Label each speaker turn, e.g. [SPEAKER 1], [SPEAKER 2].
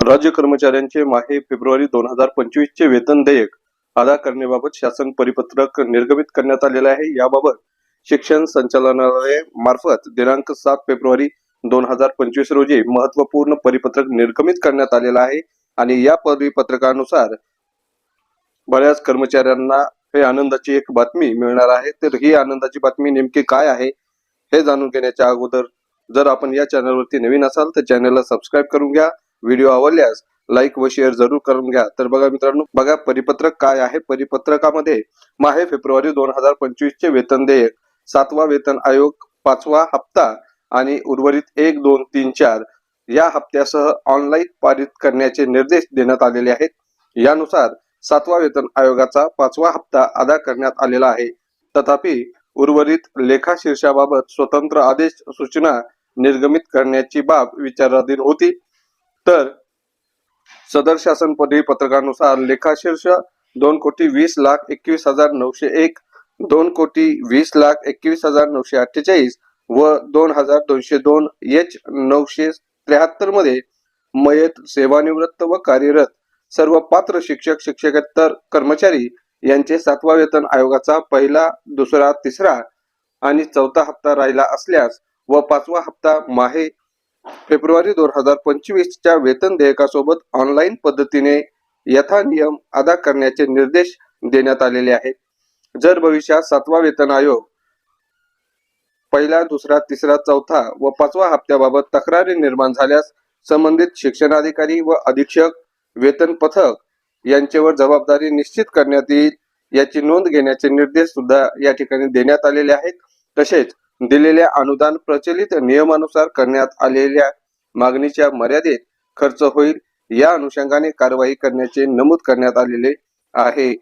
[SPEAKER 1] राज्य कर्मचाऱ्यांचे माहे फेब्रुवारी दोन हजार पंचवीस चे वेतन देयक अदा करण्याबाबत शासन परिपत्रक निर्गमित करण्यात आलेले आहे. याबाबत शिक्षण संचालनालय मार्फत दिनांक सात फेब्रुवारी दोन हजार पंचवीस रोजी महत्त्वपूर्ण परिपत्रक निर्गमित करण्यात आलेलं आहे आणि या परिपत्रकानुसार बऱ्याच कर्मचाऱ्यांना हे आनंदाची एक बातमी मिळणार आहे. तर ही आनंदाची बातमी नेमकी काय आहे हे जाणून घेण्याच्या अगोदर जर आपण या चॅनलवरती नवीन असाल तर चॅनलला सबस्क्राईब करून घ्या. व्हिडिओ आवडल्यास लाईक व शेअर जरूर करून घ्या. तर बघा मित्रांनो बघा परिपत्रक काय आहे. परिपत्रकामध्ये माहे फेब्रुवारी दोन हजार पंचवीस चे वेतन देयक सातवा वेतन आयोग पाचवा हप्ता आणि उर्वरित एक दोन तीन चार या हप्त्यासह ऑनलाईन पारित करण्याचे निर्देश देण्यात आलेले आहेत. यानुसार सातवा वेतन आयोगाचा पाचवा हप्ता अदा करण्यात आलेला आहे. तथापि उर्वरित लेखा शीर्षाबाबत स्वतंत्र आदेश सूचना निर्गमित करण्याची बाब विचाराधीन होती. तर सदर शासन पदवी पत्रकानुसार लेखाशीर्ष दोन कोटी वीस लाख एकवीस हजार नऊशे एक दोन कोटी वीस लाख एकवीस हजार नऊशे अठ्ठेचाळीस व दोन हजार दोनशे दोन एच नऊशे त्र्याहत्तरमध्ये मयत सेवानिवृत्त व कार्यरत सर्व पात्र शिक्षक शिक्षकेतर कर्मचारी यांचे सातवा वेतन आयोगाचा पहिला दुसरा तिसरा आणि चौथा हप्ता राहिला असल्यास व पाचवा हप्ता माहे फेब्रुवारी दोन हजार पंचवीस च्या वेतन देयकासोबत ऑनलाईन पद्धतीने यथा नियम अदा करण्याचे निर्देश देण्यात आलेले आहेत. जर भविष्यात सातवा वेतन आयोग पहिला दुसरा तिसरा चौथा व पाचवा हप्त्याबाबत तक्रारी निर्माण झाल्यास संबंधित शिक्षणाधिकारी व अधीक्षक वेतन पथक यांच्यावर जबाबदारी निश्चित करण्यात येईल याची नोंद घेण्याचे निर्देश सुद्धा या ठिकाणी देण्यात आलेले आहेत. तसेच दिलेल्या अनुदान प्रचलित नियमानुसार करण्यात आलेल्या मागणीच्या मर्यादेत खर्च होईल या अनुषंगाने कारवाई करण्याचे नमूद करण्यात आलेले आहे.